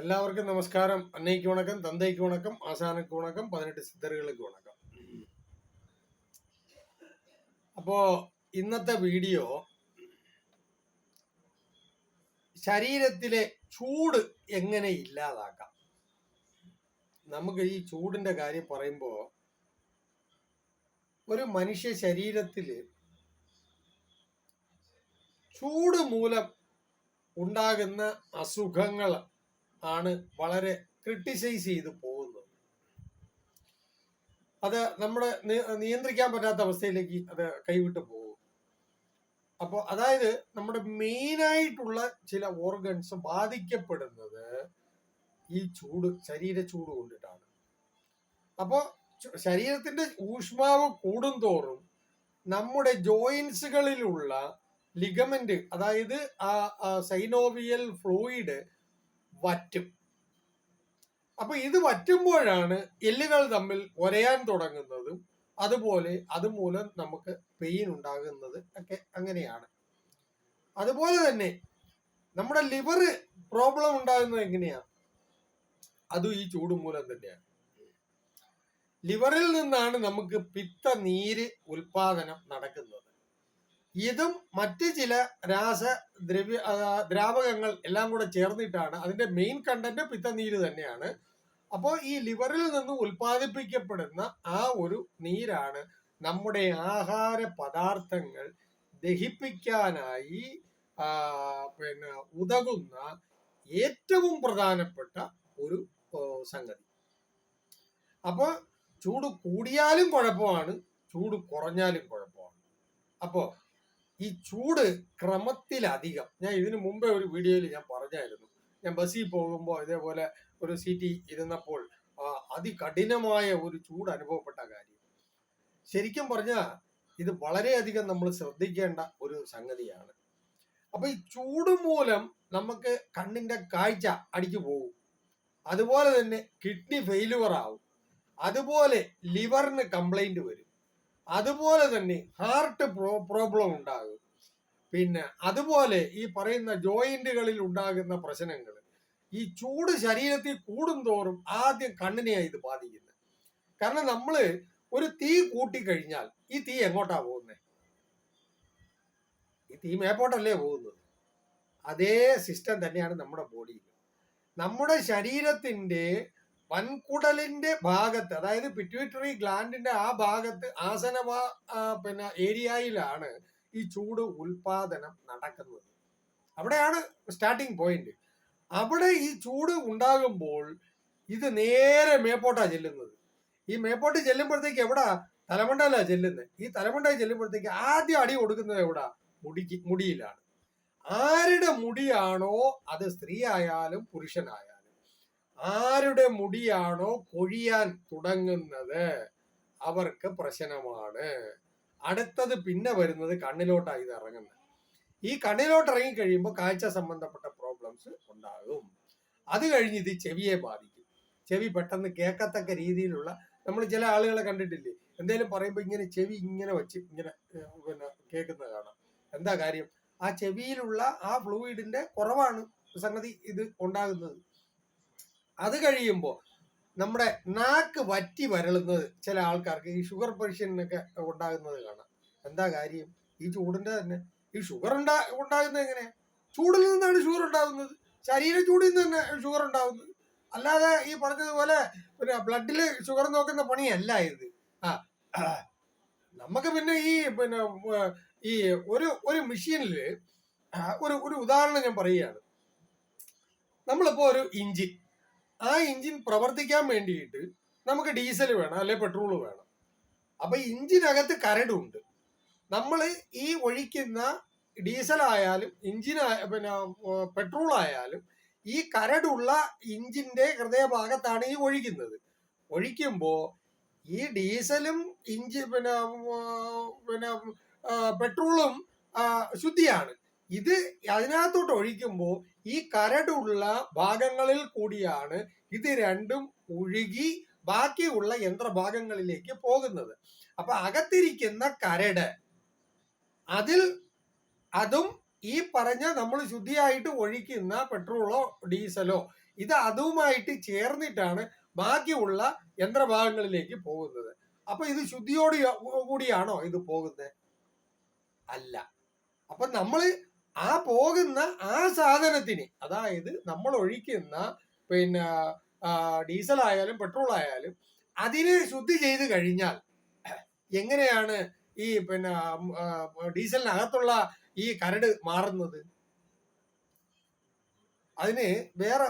എല്ലാവർക്കും നമസ്കാരം. അന്നയ്ക്ക് വണക്കം തന്തയ്ക്ക് വണക്കം ആസാനക്ക് വണക്കം പതിനെട്ട് സിദ്ധറുകൾക്ക് വണക്കം. അപ്പോ ഇന്നത്തെ വീഡിയോ ശരീരത്തിലെ ചൂട് എങ്ങനെ ഇല്ലാതാക്കാം? നമുക്ക് ഈ ചൂടിന്റെ കാര്യം പറയുമ്പോൾ ഒരു മനുഷ്യ ശരീരത്തിൽ ചൂട് മൂലം ഉണ്ടാകുന്ന അസുഖങ്ങൾ ആണ് വളരെ ക്രിട്ടിസൈസ് ചെയ്ത് പോകുന്നത്. അത് നമ്മുടെ നിയന്ത്രിക്കാൻ പറ്റാത്ത അവസ്ഥയിലേക്ക് അത് കൈവിട്ട് പോകും. അപ്പോൾ അതായത് നമ്മുടെ മെയിനായിട്ടുള്ള ചില ഓർഗൻസ് ബാധിക്കപ്പെടുന്നത് ഈ ചൂട് ശരീര ചൂട് കൊണ്ടിട്ടാണ്. അപ്പോൾ ശരീരത്തിന്റെ ഊഷ്മാവ് കൂടുന്തോറും നമ്മുടെ ജോയിൻസുകളിലുള്ള ലിഗമെന്റ് അതായത് ആ സൈനോവിയൽ ഫ്ലൂയിഡ് വറ്റും. അപ്പൊ ഇത് വറ്റുമ്പോഴാണ് എല്ലുകൾ തമ്മിൽ ഒരയാൻ തുടങ്ങുന്നതും അതുപോലെ അതുമൂലം നമുക്ക് പെയിൻ ഉണ്ടാകുന്നത് ഒക്കെ അങ്ങനെയാണ്. അതുപോലെ തന്നെ നമ്മുടെ ലിവർ പ്രോബ്ലം ഉണ്ടാകുന്നത് എങ്ങനെയാ അതും ഈ ചൂട് മൂലം തന്നെയാണ്. ലിവറിൽ നിന്നാണ് നമുക്ക് പിത്ത നീര് ഉൽപാദനം നടക്കുന്നത്. ഇതും മറ്റ് ചില രാസ ദ്രവ്യ ദ്രാവകങ്ങൾ എല്ലാം കൂടെ ചേർന്നിട്ടാണ് അതിന്റെ മെയിൻ കണ്ടന്റ് പിത്തനീര് തന്നെയാണ്. അപ്പോൾ ഈ ലിവറിൽ നിന്ന് ഉൽപ്പാദിപ്പിക്കപ്പെടുന്ന ആ ഒരു നീരാണ് നമ്മുടെ ആഹാര പദാർത്ഥങ്ങൾ ദഹിപ്പിക്കാനായി പിന്നെ ഉതകുന്ന ഏറ്റവും പ്രധാനപ്പെട്ട ഒരു സംഗതി. അപ്പോൾ ചൂട് കൂടിയാലും കുഴപ്പമാണ് ചൂട് കുറഞ്ഞാലും കുഴപ്പമാണ്. അപ്പോൾ ഈ ചൂട് ക്രമത്തിലധികം. ഞാൻ ഇതിനു മുമ്പേ ഒരു വീഡിയോയിൽ ഞാൻ പറഞ്ഞായിരുന്നു. ഞാൻ ബസ്സിൽ പോകുമ്പോൾ ഇതേപോലെ ഒരു സീറ്റിൽ ഇരുന്നപ്പോൾ അതികഠിനമായ ഒരു ചൂട് അനുഭവപ്പെട്ട കാര്യം. ശരിക്കും പറഞ്ഞാൽ ഇത് വളരെയധികം നമ്മൾ ശ്രദ്ധിക്കേണ്ട ഒരു സംഗതിയാണ്. അപ്പൊ ഈ ചൂട് മൂലം നമുക്ക് കണ്ണിന്റെ കാഴ്ച അടിച്ചു പോകും. അതുപോലെ തന്നെ കിഡ്നി ഫെയിലുവർ ആവും. അതുപോലെ ലിവറിന് കംപ്ലൈന്റ് വരും. അതുപോലെ തന്നെ ഹാർട്ട് പ്രോബ്ലം ഉണ്ടാകും. പിന്നെ അതുപോലെ ഈ പറയുന്ന ജോയിന്റുകളിൽ ഉണ്ടാകുന്ന പ്രശ്നങ്ങൾ ഈ ചൂട് ശരീരത്തിൽ കൂടുന്തോറും ആദ്യം കണ്ണിനെയാണ് ഇത് ബാധിക്കുന്നത്. കാരണം നമ്മൾ ഒരു തീ കൂട്ടിക്കഴിഞ്ഞാൽ ഈ തീ എങ്ങോട്ടാ പോകുന്നത് ഈ തീ മേപ്പോട്ടല്ലേ പോകുന്നത്? അതേ സിസ്റ്റം തന്നെയാണ് നമ്മുടെ ബോഡിയിൽ നമ്മുടെ ശരീരത്തിന്റെ വൻകുടലിന്റെ ഭാഗത്ത് അതായത് പിറ്റ്യൂട്ടറി ഗ്ലാൻഡിന്റെ ആ ഭാഗത്ത് ആസന പിന്നെ ഏരിയയിലാണ് ഈ ചൂട് ഉൽപാദനം നടക്കുന്നത്. അവിടെയാണ് സ്റ്റാർട്ടിംഗ് പോയിന്റ് അവിടെ ഈ ചൂട് ഉണ്ടാകുമ്പോൾ ഇത് നേരെ മേപ്പോട്ടാ ചെല്ലുന്നത്. ഈ മേപ്പോട്ട് ചെല്ലുമ്പോഴത്തേക്ക് എവിടാ? തലമണ്ടയിലാ ചെല്ലുന്നത്. ഈ തലമണ്ടയിൽ ചെല്ലുമ്പോഴത്തേക്ക് ആദ്യം അടി കൊടുക്കുന്നത് എവിടാ? മുടിക്ക് മുടിയിലാണ്. ആരുടെ മുടിയാണോ അത് സ്ത്രീ ആയാലും പുരുഷനായാലും ആരുടെ മുടിയാണോ കൊഴിയാൻ തുടങ്ങുന്നത്? അവർക്ക് പ്രശ്നമാണ്. അടുത്തത് പിന്നെ വരുന്നത് കണ്ണിലോട്ടാണ് ഇത് ഇറങ്ങുന്നത്. ഈ കണ്ണിലോട്ട് ഇറങ്ങിക്കഴിയുമ്പോൾ കാഴ്ച സംബന്ധപ്പെട്ട പ്രോബ്ലംസ് ഉണ്ടാകും. അത് കഴിഞ്ഞ് ഇത് ചെവിയെ ബാധിക്കും. ചെവി പെട്ടെന്ന് കേൾക്കത്തക്ക രീതിയിലുള്ള നമ്മൾ ചില ആളുകളെ കണ്ടിട്ടില്ലേ? എന്തെങ്കിലും പറയുമ്പോൾ ഇങ്ങനെ ചെവി ഇങ്ങനെ വെച്ച് ഇങ്ങനെ പിന്നെ കേൾക്കുന്നത് കാണാം. എന്താ കാര്യം? ആ ചെവിയിലുള്ള ആ ഫ്ലൂയിഡിന്റെ കുറവാണ് സംഗതി ഇത് ഉണ്ടാകുന്നത്. അത് കഴിയുമ്പോൾ നമ്മുടെ നാക്ക് വറ്റി വരളുന്നത് ചില ആൾക്കാർക്ക് ഈ ഷുഗർ പേഷ്യനൊക്കെ ഉണ്ടാകുന്നത് കാണാം. എന്താ കാര്യം? ഈ ചൂടിന്റെ തന്നെ. ഈ ഷുഗർ ഉണ്ടാ ഉണ്ടാകുന്നത് എങ്ങനെയാണ് ചൂടിൽ നിന്നാണ് ഷുഗർ ഉണ്ടാകുന്നത്. ശരീര ചൂടിൽ നിന്ന് തന്നെ ഷുഗർ ഉണ്ടാകുന്നത്. അല്ലാതെ ഈ പറഞ്ഞതുപോലെ പിന്നെ ബ്ലഡിൽ ഷുഗർ നോക്കുന്ന പണിയല്ല ഇത്. ആ. നമുക്ക് പിന്നെ ഈ പിന്നെ ഈ ഒരു ഒരു മെഷീനിൽ ഒരു ഒരു ഉദാഹരണം ഞാൻ പറയുകയാണ്. നമ്മളിപ്പോൾ ഒരു ഇഞ്ചിൻ ആ എഞ്ചിൻ പ്രവർത്തിക്കാൻ വേണ്ടിയിട്ട് നമുക്ക് ഡീസൽ വേണം അല്ലെ പെട്രോൾ വേണം. അപ്പൊ ഇഞ്ചിനകത്ത് കരടുണ്ട് നമ്മൾ ഈ ഒഴിക്കുന്ന ഡീസൽ ആയാലും ഇഞ്ചിൻ പിന്നെ പെട്രോൾ ആയാലും ഈ കരടുള്ള ഇഞ്ചിന്റെ ഹൃദയഭാഗത്താണ് ഈ ഒഴിക്കുന്നത്. ഒഴിക്കുമ്പോൾ ഈ ഡീസലും ഇഞ്ചി പിന്നെ പിന്നെ പെട്രോളും ശുദ്ധിയാണ്. ഇത് അതിനകത്തോട്ട് ഒഴിക്കുമ്പോൾ ഈ കരടുള്ള ഭാഗങ്ങളിൽ കൂടിയാണ് ഇത് രണ്ടും ഒഴുകി ബാക്കിയുള്ള യന്ത്രഭാഗങ്ങളിലേക്ക് പോകുന്നത്. അപ്പൊ അകത്തിരിക്കുന്ന കരട് അതിൽ അതും ഈ പറഞ്ഞ നമ്മൾ ശുദ്ധിയായിട്ട് ഒഴിക്കുന്ന പെട്രോളോ ഡീസലോ ഇത് അതുമായിട്ട് ചേർന്നിട്ടാണ് ബാക്കിയുള്ള യന്ത്രഭാഗങ്ങളിലേക്ക് പോകുന്നത്. അപ്പൊ ഇത് ശുദ്ധിയോട് കൂടിയാണോ ഇത് പോകുന്നത്? അല്ല. അപ്പൊ നമ്മൾ ആ പോകുന്ന ആ സാധനത്തിന് അതായത് നമ്മൾ ഒഴിക്കുന്ന പിന്നെ ഡീസൽ ആയാലും പെട്രോൾ ആയാലും അതിനെ ശുദ്ധി ചെയ്ത് കഴിഞ്ഞാൽ എങ്ങനെയാണ് ഈ പിന്നെ ഡീസലിനകത്തുള്ള ഈ കരട് മാറുന്നത്? അതിന് വേറെ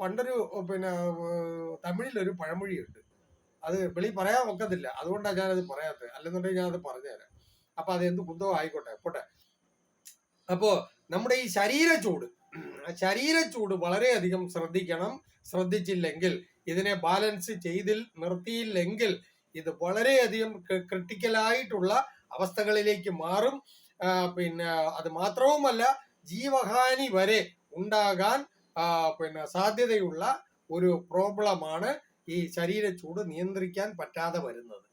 പണ്ടൊരു പിന്നെ തമിഴിലൊരു പഴമൊഴിയുണ്ട്. അത് വെളി പറയാൻ ഒക്കത്തില്ല. അതുകൊണ്ടാണ് ഞാനത് പറയാത്തത്. അല്ലെന്നുണ്ടെങ്കിൽ ഞാനത് പറഞ്ഞുതരാം. അപ്പൊ അത് എന്ത് കുന്തോ ആയിക്കോട്ടെ പോട്ടെ. അപ്പോ നമ്മുടെ ഈ ശരീര ചൂട് ശരീര ചൂട് വളരെയധികം ശ്രദ്ധിക്കണം. ശ്രദ്ധിച്ചില്ലെങ്കിൽ ഇതിനെ ബാലൻസ് ചെയ്തിൽ നിർത്തിയില്ലെങ്കിൽ ഇത് വളരെയധികം ക്രിട്ടിക്കലായിട്ടുള്ള അവസ്ഥകളിലേക്ക് മാറും. പിന്നെ അത് മാത്രവുമല്ല ജീവഹാനി വരെ ഉണ്ടാകാൻ പിന്നെ സാധ്യതയുള്ള ഒരു പ്രോബ്ലമാണ് ഈ ശരീര ചൂട് നിയന്ത്രിക്കാൻ പറ്റാതെ വരുന്നത്.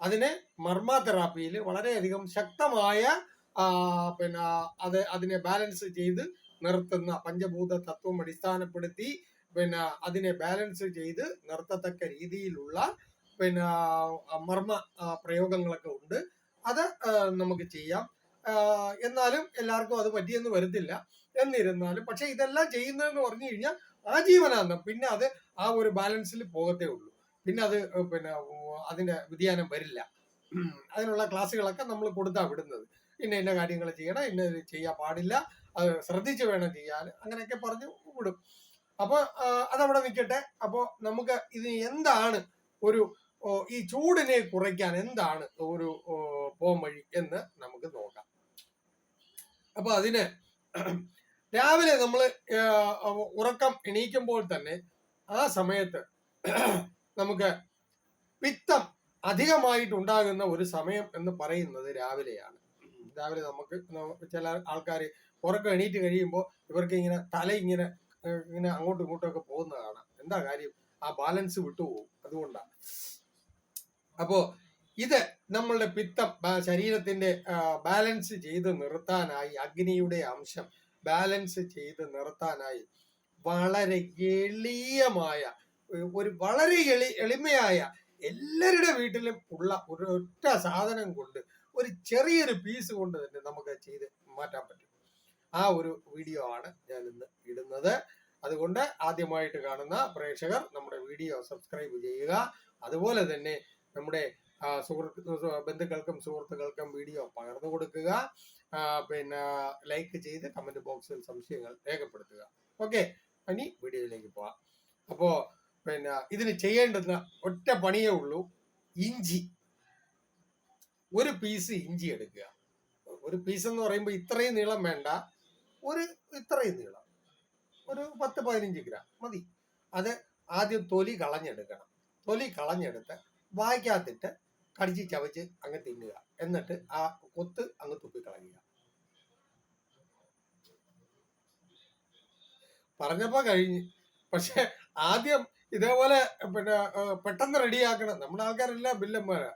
അതിന് മർമ്മ തെറാപ്പിയിൽ വളരെയധികം ശക്തമായ പിന്നെ അത് അതിനെ ബാലൻസ് ചെയ്ത് നിർത്തുന്ന പഞ്ചഭൂത തത്വം അടിസ്ഥാനപ്പെടുത്തി പിന്നെ അതിനെ ബാലൻസ് ചെയ്ത് നിർത്തത്തക്ക രീതിയിലുള്ള പിന്നെ മർമ്മ പ്രയോഗങ്ങളൊക്കെ ഉണ്ട്. അത് നമുക്ക് ചെയ്യാം. എന്നാലും എല്ലാവർക്കും അത് പറ്റിയെന്ന് വരത്തില്ല. എന്നിരുന്നാലും പക്ഷെ ഇതെല്ലാം ചെയ്യുന്നതെന്ന് പറഞ്ഞു കഴിഞ്ഞാൽ ആജീവനാന്തം. പിന്നെ അത് ആ ഒരു ബാലൻസിൽ പോകത്തേ ഉള്ളൂ. പിന്നെ അത് പിന്നെ അതിന്റെ വ്യതിയാനം വരില്ല. അതിനുള്ള ക്ലാസ്സുകളൊക്കെ നമ്മൾ കൊടുത്താ വിടുന്നത്. ഇന്ന ഇന്ന കാര്യങ്ങൾ ചെയ്യണം ഇന്ന ചെയ്യാൻ പാടില്ല അത് ശ്രദ്ധിച്ച് വേണം ചെയ്യാൻ അങ്ങനെയൊക്കെ പറഞ്ഞ് വിടും. അപ്പോൾ അതവിടെ നിൽക്കട്ടെ അപ്പോൾ നമുക്ക് ഇത് എന്താണ് ഒരു ഈ ചൂടിനെ കുറയ്ക്കാൻ എന്താണ് ഒരു പോം വഴി എന്ന് നമുക്ക് നോക്കാം. അപ്പൊ അതിന് രാവിലെ നമ്മൾ ഉറക്കം എണീക്കുമ്പോൾ തന്നെ ആ സമയത്ത് നമുക്ക് പിത്തം അധികമായിട്ടുണ്ടാകുന്ന ഒരു സമയം എന്ന് പറയുന്നത് രാവിലെയാണ്. രാവിലെ നമുക്ക് ചില ആൾക്കാർ ഉറക്കം എണീറ്റ് കഴിയുമ്പോൾ ഇവർക്ക് ഇങ്ങനെ തല ഇങ്ങനെ ഇങ്ങനെ അങ്ങോട്ടും ഇങ്ങോട്ടും ഒക്കെ പോകുന്ന കാണാം എന്താ കാര്യം? ആ ബാലൻസ് വിട്ടുപോകും അതുകൊണ്ടാണ് അപ്പോ ഇത് നമ്മളുടെ പിത്തം ശരീരത്തിന്റെ ബാലൻസ് ചെയ്ത് നിർത്താനായി അഗ്നിയുടെ അംശം ബാലൻസ് ചെയ്ത് നിർത്താനായി വളരെ എളിയമായ ഒരു വളരെ എളി എളിമയായ എല്ലാവരുടെ വീട്ടിലും ഉള്ള ഒരു ഒറ്റ സാധനം കൊണ്ട് ഒരു ചെറിയൊരു പീസ് കൊണ്ട് തന്നെ നമുക്ക് ചെയ്ത് മാറ്റാൻ പറ്റും. ആ ഒരു വീഡിയോ ആണ് ഞാൻ ഇന്ന് ഇടുന്നത്. അതുകൊണ്ട് ആദ്യമായിട്ട് കാണുന്ന പ്രേക്ഷകർ നമ്മുടെ വീഡിയോ സബ്സ്ക്രൈബ് ചെയ്യുക. അതുപോലെ തന്നെ നമ്മുടെ സുഹൃത്ത് ബന്ധുക്കൾക്കും സുഹൃത്തുക്കൾക്കും വീഡിയോ പകർന്നു കൊടുക്കുക. പിന്നെ ലൈക്ക് ചെയ്ത് കമന്റ് ബോക്സിൽ സംശയങ്ങൾ രേഖപ്പെടുത്തുക. ഓക്കെ ഇനി വീഡിയോയിലേക്ക് പോവാം. അപ്പോ പിന്നെ ഇതിന് ചെയ്യേണ്ടുന്ന ഒറ്റ പണിയേ ഉള്ളൂ. ഇഞ്ചി. ഒരു പീസ് ഇഞ്ചി എടുക്കുക. ഒരു പീസ് എന്ന് പറയുമ്പോൾ ഇത്രയും നീളം വേണ്ട. ഒരു ഇത്രയും നീളം. ഒരു പത്ത് പതിനഞ്ച് ഗ്രാം. മതി. അത് ആദ്യം തൊലി കളഞ്ഞെടുക്കണം. തൊലി കളഞ്ഞെടുത്ത് വായിക്കാത്തിട്ട് കടിച്ച് ചവച്ച് അങ്ങ് തിന്നുക. എന്നിട്ട് ആ കൊത്ത് അങ്ങ് തുപ്പിക്കളയുക പറഞ്ഞപ്പോ കഴിഞ്ഞ്. പക്ഷെ ആദ്യം ഇതേപോലെ പിന്നെ പെട്ടെന്ന് റെഡിയാക്കണം. നമ്മുടെ ആൾക്കാരെല്ലാം ബില്ലന്മാരാ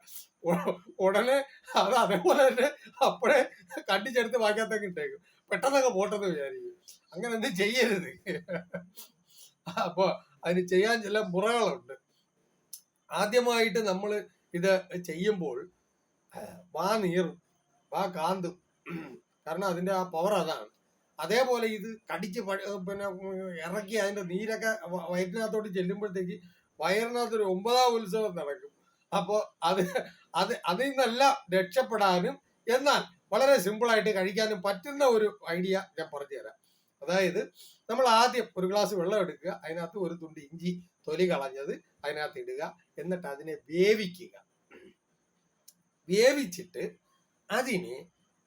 ഉടനെ അത് അതേപോലെ തന്നെ അപ്പോഴേ കണ്ടിച്ചെടുത്ത് വാക്കാത്തൊക്കെ ഇട്ടേക്കും. പെട്ടെന്നൊക്കെ പോട്ടെന്ന് വിചാരിക്കും. അങ്ങനെ എന്ത് ചെയ്യരുത്. അപ്പൊ അതിന് ചെയ്യാൻ ചില മുറകളുണ്ട്. ആദ്യമായിട്ട് നമ്മൾ ഇത് ചെയ്യുമ്പോൾ വാ നീറും വാ കാന്തും. കാരണം അതിന്റെ ആ പവർ അതാണ്. അതേപോലെ ഇത് കടിച്ച് പിന്നെ ഇറക്കി അതിന്റെ നീരൊക്കെ വയറ്റിനകത്തോട്ട് ചെല്ലുമ്പോഴത്തേക്ക് വയറിനകത്തൊരു ഒമ്പതാം ഉത്സവം നടക്കും. അപ്പോൾ അത് അത് അതിൽ നിന്നെല്ലാം രക്ഷപ്പെടാനും എന്നാൽ വളരെ സിമ്പിളായിട്ട് കഴിക്കാനും പറ്റുന്ന ഒരു ഐഡിയ ഞാൻ പറഞ്ഞു തരാം. അതായത് നമ്മൾ ആദ്യം ഒരു ഗ്ലാസ് വെള്ളം എടുക്കുക അതിനകത്ത് ഒരു തുണ്ട് ഇഞ്ചി തൊലി കളഞ്ഞത് അതിനകത്ത് ഇടുക എന്നിട്ട് അതിനെ വേവിക്കുക. വേവിച്ചിട്ട് അതിനെ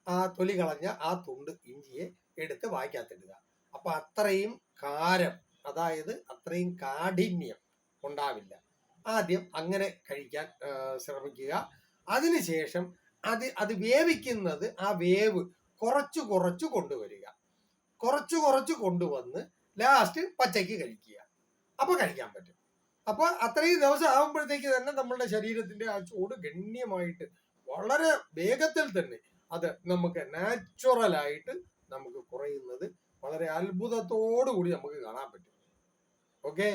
ആ തൊലി കളഞ്ഞ ആ തുണ്ട് ഇഞ്ചിയെ എടുത്ത് വായിക്കാത്തിടുക അപ്പൊ അത്രയും കാരം അതായത് അത്രയും കാഠിന്യം ഉണ്ടാവില്ല. ആദ്യം അങ്ങനെ കഴിക്കാൻ ശ്രമിക്കുക. അതിനുശേഷം അത് അത് വേവിക്കുന്നത് ആ വേവ് കുറച്ചു കുറച്ചു കൊണ്ടുവരിക. കുറച്ചു കുറച്ച് കൊണ്ടുവന്ന് ലാസ്റ്റ് പച്ചയ്ക്ക് കഴിക്കുക. അപ്പൊ കഴിക്കാൻ പറ്റും. അപ്പൊ അത്രയും ദിവസം ആകുമ്പോഴത്തേക്ക് തന്നെ നമ്മളുടെ ശരീരത്തിന്റെ ആ ചൂട് ഗണ്യമായിട്ട് വളരെ വേഗത്തിൽ തന്നെ അത് നമുക്ക് നാച്ചുറൽ ആയിട്ട് നമുക്ക് കുറയുന്നത് വളരെ അത്ഭുതത്തോടു കൂടി നമുക്ക് കാണാൻ പറ്റും. ഓക്കെ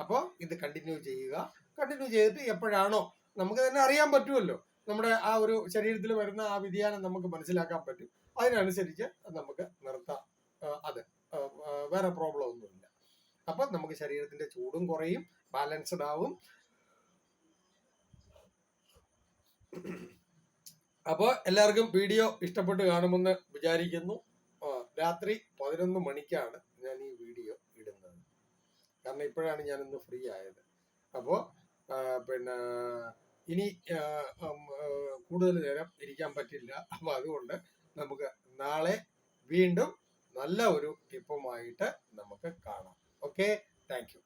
അപ്പോൾ ഇത് കണ്ടിന്യൂ ചെയ്യുക. കണ്ടിന്യൂ ചെയ്തിട്ട് എപ്പോഴാണോ നമുക്ക് തന്നെ അറിയാൻ പറ്റുമല്ലോ. നമ്മുടെ ആ ഒരു ശരീരത്തിൽ വരുന്ന ആ വ്യതിയാനം നമുക്ക് മനസ്സിലാക്കാൻ പറ്റും. അതിനനുസരിച്ച് നമുക്ക് നിർത്താം. അത് വേറെ പ്രോബ്ലം ഒന്നുമില്ല. അപ്പൊ നമുക്ക് ശരീരത്തിന്റെ ചൂടും കുറയും ബാലൻസ്ഡ് ആവും. അപ്പോൾ എല്ലാവർക്കും വീഡിയോ ഇഷ്ടപ്പെട്ട് കാണുമെന്ന് വിചാരിക്കുന്നു. രാത്രി പതിനൊന്ന് മണിക്കാണ് ഞാൻ ഈ വീഡിയോ ഇടുന്നത്. കാരണം ഇപ്പോഴാണ് ഞാൻ ഞാനിന്ന് ഫ്രീ ആയത്. അപ്പോൾ പിന്നെ ഇനി കൂടുതൽ നേരം ഇരിക്കാൻ പറ്റില്ല. അപ്പോൾ അതുകൊണ്ട് നമുക്ക് നാളെ വീണ്ടും നല്ല ഒരു ടിപ്പുമായിട്ട് നമുക്ക് കാണാം. Okay thank